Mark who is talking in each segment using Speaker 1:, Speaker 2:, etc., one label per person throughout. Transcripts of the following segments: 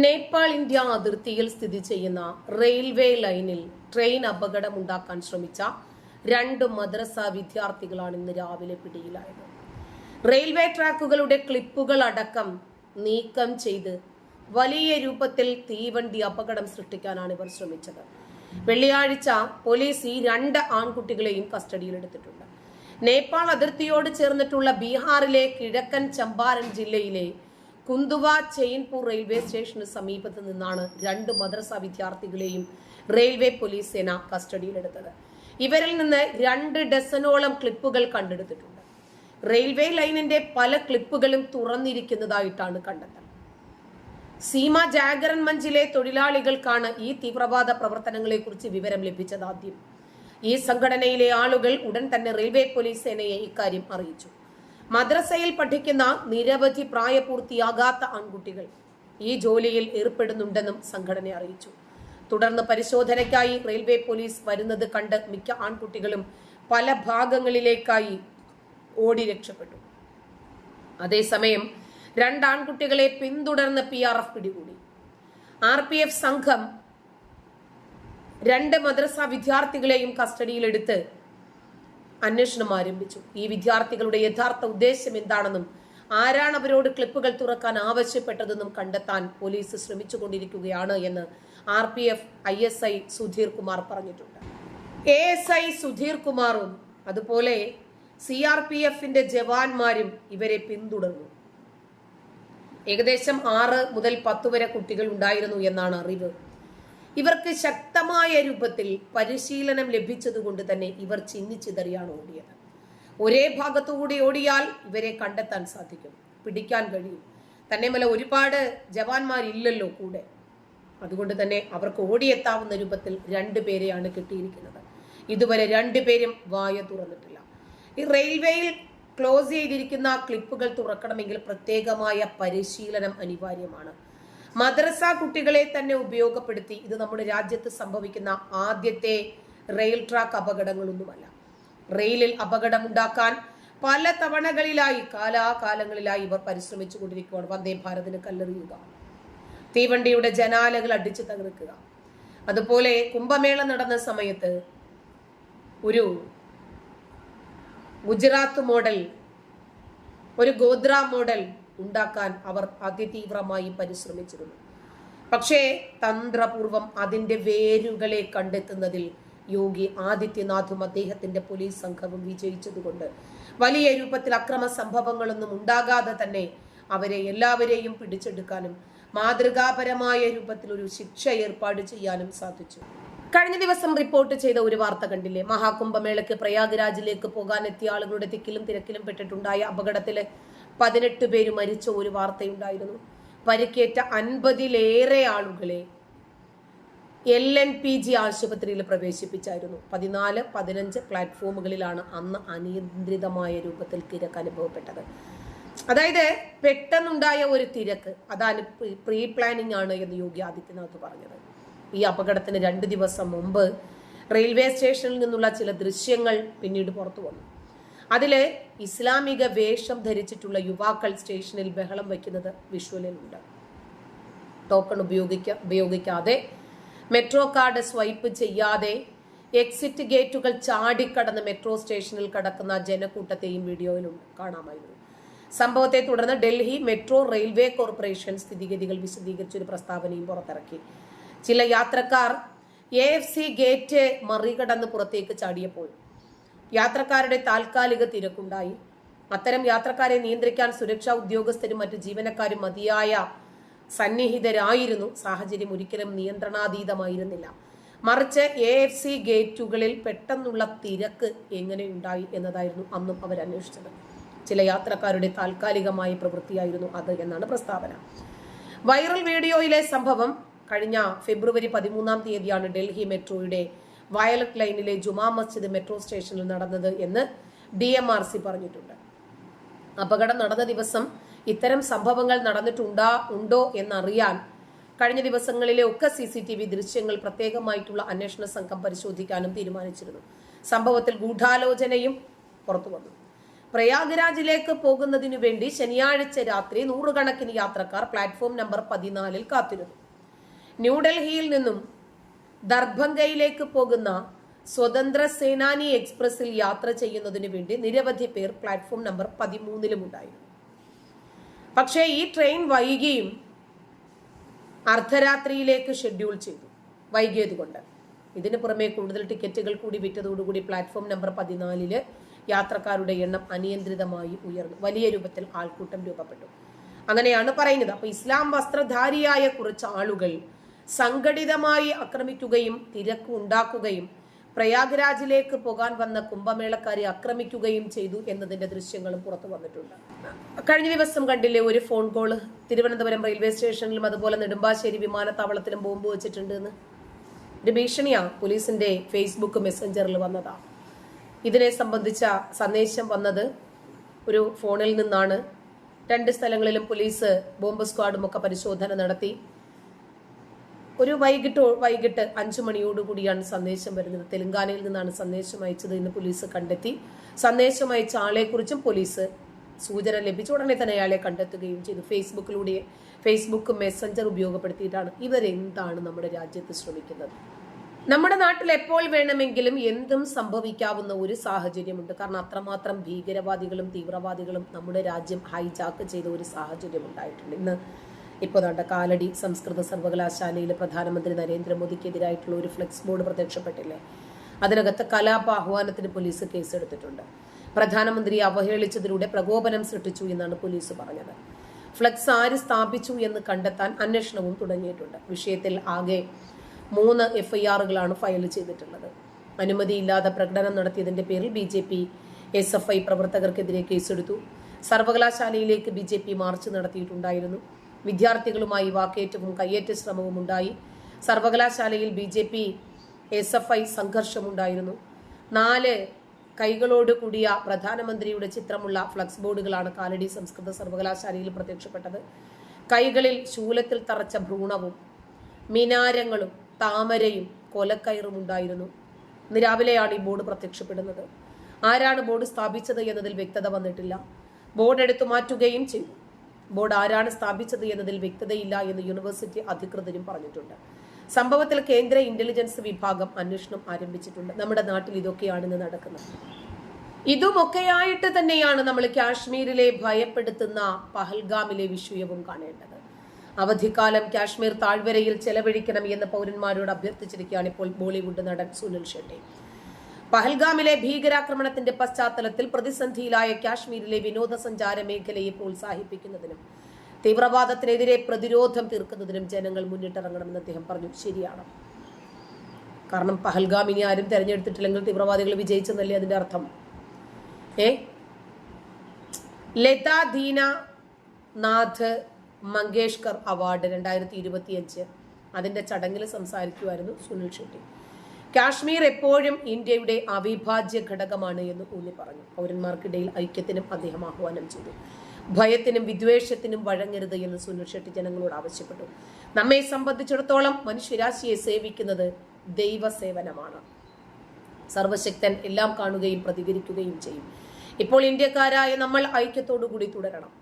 Speaker 1: Nepal India അതിർത്തിയിൽ സ്ഥിതി ചെയ്യുന്ന റെയിൽവേ ലൈനിൽ ട്രെയിൻ അപകടമുണ്ടാക്കാൻ ശ്രമിച്ച രണ്ട് മദ്രസ വിദ്യാർത്ഥികളാണ് ഇന്ന് രാവിലെ പിടിയിലായത്. റെയിൽവേ ട്രാക്കുകളുടെ ക്ലിപ്പുകൾ അടക്കം നീക്കം ചെയ്ത് വലിയ രൂപത്തിൽ തീവണ്ടി അപകടം സൃഷ്ടിക്കാനാണ് ഇവർ ശ്രമിച്ചത്. വെള്ളിയാഴ്ച പോലീസ് ഈ രണ്ട് ആൺകുട്ടികളെയും കസ്റ്റഡിയിലെടുത്തിട്ടുണ്ട് നേപ്പാൾ അതിർത്തിയോട് ചേർന്നിട്ടുള്ള ബീഹാറിലെ കിഴക്കൻ ചമ്പാരൻ ജില്ലയിലെ കുന്തുവ ചെയിൻപൂർ റെയിൽവേ സ്റ്റേഷന് സമീപത്ത് നിന്നാണ് രണ്ട് മദ്രസ വിദ്യാർത്ഥികളെയും റെയിൽവേ പോലീസ് സേന കസ്റ്റഡിയിലെടുത്തത്. ഇവരിൽ നിന്ന് രണ്ട് ഡസനോളം ക്ലിപ്പുകൾ കണ്ടെടുത്തിട്ടുണ്ട്. റെയിൽവേ ലൈനിന്റെ പല ക്ലിപ്പുകളും തുറന്നിരിക്കുന്നതായിട്ടാണ് കണ്ടെത്തൽ. സീമ ജാഗരൻ മഞ്ചിലെ തൊഴിലാളികൾക്കാണ് ഈ തീവ്രവാദ പ്രവർത്തനങ്ങളെക്കുറിച്ച് വിവരം ലഭിച്ചത് ആദ്യം. ഈ സംഘടനയിലെ ആളുകൾ ഉടൻ തന്നെ റെയിൽവേ പോലീസ് സേനയെ ഇക്കാര്യം അറിയിച്ചു. മദ്രസയിൽ പഠിക്കുന്ന നിരവധി പ്രായപൂർത്തിയാകാത്ത ആൺകുട്ടികൾ ഈ ജോലിയിൽ ഏർപ്പെടുന്നുണ്ടെന്നും സംഘടന അറിയിച്ചു. തുടർന്ന് പരിശോധനയ്ക്കായി റെയിൽവേ പോലീസ് വരുന്നത് കണ്ട് മിക്ക ആൺകുട്ടികളും പല ഭാഗങ്ങളിലേക്കായി ഓടി രക്ഷപ്പെട്ടു. അതേസമയം രണ്ട് ആൺകുട്ടികളെ പിന്തുടർന്ന് പി ആർ എഫ് പിടികൂടി. ആർ പി എഫ് സംഘം രണ്ട് മദ്രസ വിദ്യാർത്ഥികളെയും കസ്റ്റഡിയിലെടുത്ത് അന്വേഷണം ആരംഭിച്ചു. ഈ വിദ്യാർത്ഥികളുടെ യഥാർത്ഥ ഉദ്ദേശം എന്താണെന്നും ആരാണ് അവരോട് ക്ലിപ്പുകൾ തുറക്കാൻ ആവശ്യപ്പെട്ടതെന്നും കണ്ടെത്താൻ പോലീസ് ശ്രമിച്ചുകൊണ്ടിരിക്കുകയാണ് എന്ന് R P F I S I Sudheer Kumar പറഞ്ഞിട്ടുണ്ട്. എ എസ് ഐ സുധീർ കുമാറും അതുപോലെ സി ആർ പി എഫിന്റെ ജവാന്മാരും ഇവരെ പിന്തുടർന്നു. ഏകദേശം ആറ് മുതൽ പത്ത് വരെ കുട്ടികൾ ഉണ്ടായിരുന്നു എന്നാണ് അറിവ്. ഇവർക്ക് ശക്തമായ രൂപത്തിൽ പരിശീലനം ലഭിച്ചതുകൊണ്ട് തന്നെ ഇവർ ചിന്നിച്ചിതറിയാണ് ഓടിയത്. ഒരേ ഭാഗത്തുകൂടി ഓടിയാൽ ഇവരെ കണ്ടെത്താൻ സാധിക്കും. പിടിക്കാൻ കഴിയും. തന്നെമല്ല ഒരുപാട് ജവാന്മാരില്ലല്ലോ കൂടെ. അതുകൊണ്ട് തന്നെ അവർക്ക് ഓടിയെത്താവുന്ന രൂപത്തിൽ രണ്ടു പേരെയാണ് കിട്ടിയിരിക്കുന്നത്. ഇതുവരെ രണ്ടുപേരും വായ തുറന്നിട്ടില്ല. ഈ റെയിൽവേയിൽ ക്ലോസ് ചെയ്തിരിക്കുന്ന ക്ലിപ്പുകൾ തുറക്കണമെങ്കിൽ പ്രത്യേകമായ പരിശീലനം അനിവാര്യമാണ്. മദ്രസ കുട്ടികളെ തന്നെ ഉപയോഗപ്പെടുത്തി ഇത് നമ്മുടെ രാജ്യത്ത് സംഭവിക്കുന്ന ആദ്യത്തെ റെയിൽ ട്രാക്ക് അപകടങ്ങളൊന്നുമല്ല. റെയിലിൽ അപകടമുണ്ടാക്കാൻ പല തവണകളിലായി കാലാകാലങ്ങളിലായി ഇവർ പരിശ്രമിച്ചു കൊണ്ടിരിക്കുകയാണ് വന്ദേ ഭാരതിന് കല്ലെറിയുക. തീവണ്ടിയുടെ ജനാലകൾ അടിച്ചു തകർക്കുക. അതുപോലെ കുംഭമേള നടന്ന സമയത്ത് ഒരു ഗുജറാത്ത് മോഡൽ ഒരു ഗോദ്ര മോഡൽ ഉണ്ടാക്കാൻ അവർ അതിതീവ്രമായി പരിശ്രമിച്ചിരുന്നു. പക്ഷേ തന്ത്രപൂർവം അതിന്റെ വേരുകളെ കണ്ടെത്തുന്നതിൽ യോഗി ആദിത്യനാഥും അദ്ദേഹത്തിന്റെ പോലീസ് സംഘവും വിജയിച്ചതുകൊണ്ട് വലിയ രൂപത്തിൽ അക്രമ സംഭവങ്ങളൊന്നും ഉണ്ടാകാതെ തന്നെ അവരെ എല്ലാവരെയും പിടിച്ചെടുക്കാനും മാതൃകാപരമായ രൂപത്തിൽ ഒരു ശിക്ഷ ഏർപ്പാട് ചെയ്യാനും സാധിച്ചു. കഴിഞ്ഞ ദിവസം റിപ്പോർട്ട് ചെയ്ത ഒരു വാർത്ത കണ്ടില്ലേ? മഹാകുംഭമേളയ്ക്ക് പ്രയാഗ്രാജിലേക്ക് പോകാനെത്തിയ ആളുകളുടെ തിക്കിലും തിരക്കിലും പെട്ടിട്ടുണ്ടായ അപകടത്തിൽ പതിനെട്ട് പേര് മരിച്ച ഒരു വാർത്തയുണ്ടായിരുന്നു. പരിക്കേറ്റ അൻപതിലേറെ ആളുകളെ എൽ എൻ പി ജി ആശുപത്രിയിൽ പ്രവേശിപ്പിച്ചായിരുന്നു. പതിനാല് പതിനഞ്ച് പ്ലാറ്റ്ഫോമുകളിലാണ് അന്ന് അനിയന്ത്രിതമായ രൂപത്തിൽ തിരക്ക് അനുഭവപ്പെട്ടത്. അതായത് പെട്ടെന്നുണ്ടായ ഒരു തിരക്ക് അതാണ് പ്രീ പ്ലാനിംഗ് ആണ് എന്ന് യോഗി ആദിത്യനാഥ് പറഞ്ഞത്. ഈ അപകടത്തിന് രണ്ട് ദിവസം മുമ്പ് റെയിൽവേ സ്റ്റേഷനിൽ നിന്നുള്ള ചില ദൃശ്യങ്ങൾ പിന്നീട് പുറത്തു വന്നു. അതിൽ ഇസ്ലാമിക വേഷം ധരിച്ചിട്ടുള്ള യുവാക്കൾ സ്റ്റേഷനിൽ ബഹളം വയ്ക്കുന്നത് വിഷ്വലിലുണ്ട്. ടോക്കൺ ഉപയോഗിക്ക ഉപയോഗിക്കാതെ മെട്രോ കാർഡ് സ്വൈപ്പ് ചെയ്യാതെ എക്സിറ്റ് ഗേറ്റുകൾ ചാടിക്കടന്ന് മെട്രോ സ്റ്റേഷനിൽ കടക്കുന്ന ജനക്കൂട്ടത്തെയും വീഡിയോയിലുണ്ട് കാണാമായിരുന്നു. സംഭവത്തെ തുടർന്ന് ഡൽഹി മെട്രോ റെയിൽവേ കോർപ്പറേഷൻ സ്ഥിതിഗതികൾ വിശദീകരിച്ച ഒരു പ്രസ്താവനയും പുറത്തിറക്കി. ചില യാത്രക്കാർ എ എഫ് സി ഗേറ്റ് മറികടന്ന് പുറത്തേക്ക് ചാടിയപ്പോൾ യാത്രക്കാരുടെ താൽക്കാലിക തിരക്കുണ്ടായി. അത്തരം യാത്രക്കാരെ നിയന്ത്രിക്കാൻ സുരക്ഷാ ഉദ്യോഗസ്ഥരും മറ്റ് ജീവനക്കാരും മതിയായ സന്നിഹിതരായിരുന്നു. സാഹചര്യം ഒരിക്കലും നിയന്ത്രണാതീതമായിരുന്നില്ല. മറിച്ച് എ എഫ് സി ഗേറ്റുകളിൽ പെട്ടെന്നുള്ള തിരക്ക് എങ്ങനെ ഉണ്ടായി എന്നതായിരുന്നു അന്നും അവർ അന്വേഷിച്ചത്. ചില യാത്രക്കാരുടെ താൽക്കാലികമായ പ്രവൃത്തിയായിരുന്നു അത് എന്നാണ് പ്രസ്താവന. വൈറൽ വീഡിയോയിലെ സംഭവം കഴിഞ്ഞ ഫെബ്രുവരി പതിമൂന്നാം തീയതിയാണ് ഡൽഹി മെട്രോയുടെ വയലറ്റ് ലൈനിലെ ജുമാ മസ്ജിദ് മെട്രോ സ്റ്റേഷനിൽ നടന്നത് എന്ന് ഡി എം ആർ സി പറഞ്ഞിട്ടുണ്ട്. അപകടം നടന്ന ദിവസം ഇത്തരം സംഭവങ്ങൾ നടന്നിട്ടുണ്ടാ ഉണ്ടോ എന്നറിയാൻ കഴിഞ്ഞ ദിവസങ്ങളിലെ ഒക്കെ സി സി ടി വി ദൃശ്യങ്ങൾ പ്രത്യേകമായിട്ടുള്ള അന്വേഷണ സംഘം പരിശോധിക്കാനും തീരുമാനിച്ചിരുന്നു. സംഭവത്തിൽ ഗൂഢാലോചനയും പുറത്തു വന്നു. പ്രയാഗ്രാജിലേക്ക് പോകുന്നതിനു വേണ്ടി ശനിയാഴ്ച രാത്രി നൂറുകണക്കിന് യാത്രക്കാർ പ്ലാറ്റ്ഫോം നമ്പർ പതിനാലിൽ കാത്തിരുന്നു. ന്യൂഡൽഹിയിൽ നിന്നും ദർഭംഗയിലേക്ക് പോകുന്ന സ്വതന്ത്ര സേനാനി എക്സ്പ്രസിൽ യാത്ര ചെയ്യുന്നതിന് വേണ്ടി നിരവധി പേർ പ്ലാറ്റ്ഫോം നമ്പർ പതിമൂന്നിലും ഉണ്ടായിരുന്നു. പക്ഷേ ഈ ട്രെയിൻ വൈകിയും അർദ്ധരാത്രിയിലേക്ക് ഷെഡ്യൂൾ ചെയ്തു. വൈകിയതുകൊണ്ട്. ഇതിന് പുറമെ കൂടുതൽ ടിക്കറ്റുകൾ കൂടി വിറ്റതോടുകൂടി പ്ലാറ്റ്ഫോം നമ്പർ പതിനാലിൽ യാത്രക്കാരുടെ എണ്ണം അനിയന്ത്രിതമായി ഉയർന്നു. വലിയ രൂപത്തിൽ ആൾക്കൂട്ടം രൂപപ്പെട്ടു. അങ്ങനെയാണ് പറയുന്നത്. അപ്പൊ ഇസ്ലാം വസ്ത്രധാരിയായ കുറച്ച് ആളുകൾ സംഘടിതമായി ആക്രമിക്കുകയും തിരക്ക് ഉണ്ടാക്കുകയും പ്രയാഗ്രാജിലേക്ക് പോകാൻ വന്ന കുംഭമേളക്കാരെ ആക്രമിക്കുകയും ചെയ്തു എന്നതിന്റെ ദൃശ്യങ്ങളും പുറത്തു വന്നിട്ടുണ്ട്. കഴിഞ്ഞ ദിവസം കണ്ടില്ലേ ഒരു ഫോൺ കോൾ തിരുവനന്തപുരം റെയിൽവേ സ്റ്റേഷനിലും അതുപോലെ നെടുമ്പാശ്ശേരി വിമാനത്താവളത്തിലും ബോംബ് വെച്ചിട്ടുണ്ട് എന്ന് ഒരു ഭീഷണിയാ പോലീസിന്റെ ഫേസ്ബുക്ക് മെസ്സഞ്ചറിൽ വന്നതാ. ഇതിനെ സംബന്ധിച്ച സന്ദേശം വന്നത് ഒരു ഫോണിൽ നിന്നാണ്. രണ്ട് സ്ഥലങ്ങളിലും പോലീസ് ബോംബ് സ്ക്വാഡും ഒക്കെ പരിശോധന നടത്തി. ഒരു വൈകിട്ട് വൈകിട്ട് അഞ്ചു മണിയോടുകൂടിയാണ് സന്ദേശം വരുന്നത്. തെലങ്കാനയിൽ നിന്നാണ് സന്ദേശം അയച്ചത് എന്ന് പോലീസ് കണ്ടെത്തി. സന്ദേശം അയച്ച ആളെക്കുറിച്ചും പോലീസ് സൂചന ലഭിച്ച ഉടനെ തന്നെ അയാളെ കണ്ടെത്തുകയും ചെയ്തു. ഫേസ്ബുക്കിലൂടെ ഫേസ്ബുക്ക് മെസ്സഞ്ചർ ഉപയോഗപ്പെടുത്തിയിട്ടാണ് ഇവരെന്താണ് നമ്മുടെ രാജ്യത്ത് ശ്രമിക്കുന്നത്? നമ്മുടെ നാട്ടിൽ എപ്പോൾ വേണമെങ്കിലും എന്തും സംഭവിക്കാവുന്ന ഒരു സാഹചര്യമുണ്ട്. കാരണം അത്രമാത്രം ഭീകരവാദികളും തീവ്രവാദികളും നമ്മുടെ രാജ്യം ഹൈജാക്ക് ചെയ്ത ഒരു സാഹചര്യം ഉണ്ടായിട്ടുണ്ട് ഇന്ന് ഇപ്പോൾ ദാണ്ട കാലടി സംസ്കൃത സർവകലാശാലയിൽ പ്രധാനമന്ത്രി നരേന്ദ്രമോദിക്കെതിരായിട്ടുള്ള ഒരു ഫ്ലെക്സ് ബോർഡ് പ്രത്യക്ഷപ്പെട്ടില്ലേ? അതിനകത്ത് കലാപ ആഹ്വാനത്തിന് പോലീസ് കേസെടുത്തിട്ടുണ്ട്. പ്രധാനമന്ത്രിയെ അവഹേളിച്ചതിലൂടെ പ്രകോപനം സൃഷ്ടിച്ചു എന്നാണ് പോലീസ് പറഞ്ഞത്. ഫ്ലെക്സ് ആര് സ്ഥാപിച്ചു എന്ന് കണ്ടെത്താൻ അന്വേഷണവും തുടങ്ങിയിട്ടുണ്ട്. വിഷയത്തിൽ ആകെ മൂന്ന് എഫ്ഐആറുകളാണ് ഫയൽ ചെയ്തിട്ടുള്ളത്. അനുമതിയില്ലാതെ പ്രകടനം നടത്തിയതിന്റെ പേരിൽ B J P S F I പ്രവർത്തകർക്കെതിരെ കേസെടുത്തു. സർവകലാശാലയിലേക്ക് ബി ജെ പി മാർച്ച് നടത്തിയിട്ടുണ്ടായിരുന്നു. വിദ്യാർത്ഥികളുമായി വാക്കേറ്റവും കയ്യേറ്റ ശ്രമവും ഉണ്ടായി. സർവകലാശാലയിൽ B J P S F I സംഘർഷമുണ്ടായിരുന്നു. നാല് കൈകളോട് കൂടിയ പ്രധാനമന്ത്രിയുടെ ചിത്രമുള്ള ഫ്ലക്സ് ബോർഡുകളാണ് കാലടി സംസ്കൃത സർവകലാശാലയിൽ പ്രത്യക്ഷപ്പെട്ടത്. കൈകളിൽ ശൂലത്തിൽ തറച്ച ഭ്രൂണവും മിനാരങ്ങളും താമരയും കൊലക്കയറും ഉണ്ടായിരുന്നു. ഇന്ന് രാവിലെയാണ് ഈ ബോർഡ് പ്രത്യക്ഷപ്പെടുന്നത്. ആരാണ് ബോർഡ് സ്ഥാപിച്ചത് എന്നതിൽ വ്യക്തത വന്നിട്ടില്ല. ബോർഡ് എടുത്തു മാറ്റുകയും ചെയ്തു. ബോർഡ് ആരാണ് സ്ഥാപിച്ചത് എന്നതിൽ വ്യക്തതയില്ല എന്ന് യൂണിവേഴ്സിറ്റി അധികൃതരും പറഞ്ഞിട്ടുണ്ട്. സംഭവത്തിൽ കേന്ദ്ര ഇന്റലിജൻസ് വിഭാഗം അന്വേഷണം ആരംഭിച്ചിട്ടുണ്ട്. നമ്മുടെ നാട്ടിൽ ഇതൊക്കെയാണ് ഇന്ന് നടക്കുന്നത്. ഇതുമൊക്കെയായിട്ട് തന്നെയാണ് നമ്മൾ കാശ്മീരിലെ ഭയപ്പെടുത്തുന്ന പഹൽഗാമിലെ വിഷയവും കാണേണ്ടത്. അവധിക്കാലം കാശ്മീർ താഴ്വരയിൽ ചെലവഴിക്കണം എന്ന് പൗരന്മാരോട് അഭ്യർത്ഥിച്ചിരിക്കുകയാണ് ഇപ്പോൾ ബോളിവുഡ് നടൻ സുനിൽ ഷെട്ടി. പഹൽഗാമിലെ ഭീകരാക്രമണത്തിന്റെ പശ്ചാത്തലത്തിൽ പ്രതിസന്ധിയിലായ കാശ്മീരിലെ വിനോദസഞ്ചാര മേഖലയെ പ്രോത്സാഹിപ്പിക്കുന്നതിനും തീവ്രവാദത്തിനെതിരെ പ്രതിരോധം തീർക്കുന്നതിനും ജനങ്ങൾ മുന്നിട്ടിറങ്ങണമെന്ന് അദ്ദേഹം പറഞ്ഞു. ശരിയാണ്. കാരണം പഹൽഗാം ഇനി ആരും തിരഞ്ഞെടുത്തിട്ടില്ലെങ്കിൽ തീവ്രവാദികൾ വിജയിച്ചെന്നല്ലേ അതിന്റെ അർത്ഥം? ഏ? ലത ദീന നാഥ് മങ്കേഷ്കർ അവാർഡ് രണ്ടായിരത്തി ഇരുപത്തിയഞ്ച്. അതിന്റെ ചടങ്ങിൽ സംസാരിക്കുമായിരുന്നു സുനിൽ ഷെട്ടി. കാശ്മീർ എപ്പോഴും ഇന്ത്യയുടെ അവിഭാജ്യ ഘടകമാണ് എന്ന് ഊന്നി പറഞ്ഞു. പൗരന്മാർക്കിടയിൽ ഐക്യത്തിനും അദ്ദേഹം ആഹ്വാനം ചെയ്തു. ഭയത്തിനും വിദ്വേഷത്തിനും വഴങ്ങരുത് എന്ന് സുനിൽ ഷെട്ടി ജനങ്ങളോട് ആവശ്യപ്പെട്ടു. നമ്മെ സംബന്ധിച്ചിടത്തോളം മനുഷ്യരാശിയെ സേവിക്കുന്നത് ദൈവസേവനമാണ്. സർവശക്തൻ എല്ലാം കാണുകയും പ്രതികരിക്കുകയും ചെയ്യും. ഇപ്പോൾ ഇന്ത്യക്കാരായ നമ്മൾ ഐക്യത്തോടുകൂടി തുടരണം.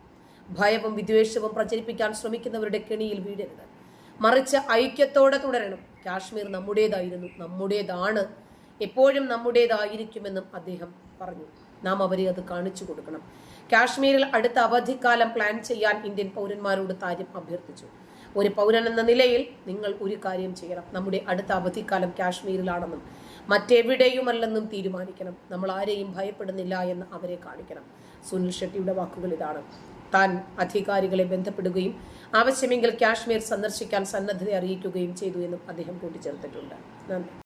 Speaker 1: ഭയവും വിദ്വേഷവും പ്രചരിപ്പിക്കാൻ ശ്രമിക്കുന്നവരുടെ കെണിയിൽ വീഴരുത് മറിച്ച് ഐക്യത്തോടെ തുടരണം. കാശ്മീർ നമ്മുടേതായിരുന്നു നമ്മുടേതാണ് എപ്പോഴും നമ്മുടേതായിരിക്കുമെന്നും അദ്ദേഹം പറഞ്ഞു. നാം അവരെ അത് കാണിച്ചു കൊടുക്കണം. കാശ്മീരിൽ അടുത്ത അവധിക്കാലം പ്ലാൻ ചെയ്യാൻ ഇന്ത്യൻ പൗരന്മാരോട് താര്യം അഭ്യർത്ഥിച്ചു. ഒരു പൗരൻ എന്ന നിലയിൽ നിങ്ങൾ ഒരു കാര്യം ചെയ്യണം. നമ്മുടെ അടുത്ത അവധിക്കാലം കാശ്മീരിലാണെന്നും മറ്റെവിടെയുമല്ലെന്നും തീരുമാനിക്കണം. നമ്മൾ ആരെയും ഭയപ്പെടുന്നില്ല എന്ന് അവരെ കാണിക്കണം. സുനിൽ ഷെട്ടിയുടെ വാക്കുകൾ ഇതാണ്. താൻ അധികാരികളെ ബന്ധപ്പെടുകയും ആവശ്യമെങ്കിൽ കാശ്മീർ സന്ദർശിക്കാൻ സന്നദ്ധത അറിയിക്കുകയും ചെയ്തു എന്നും അദ്ദേഹം കൂട്ടിച്ചേർത്തിട്ടുണ്ട്. നന്ദി.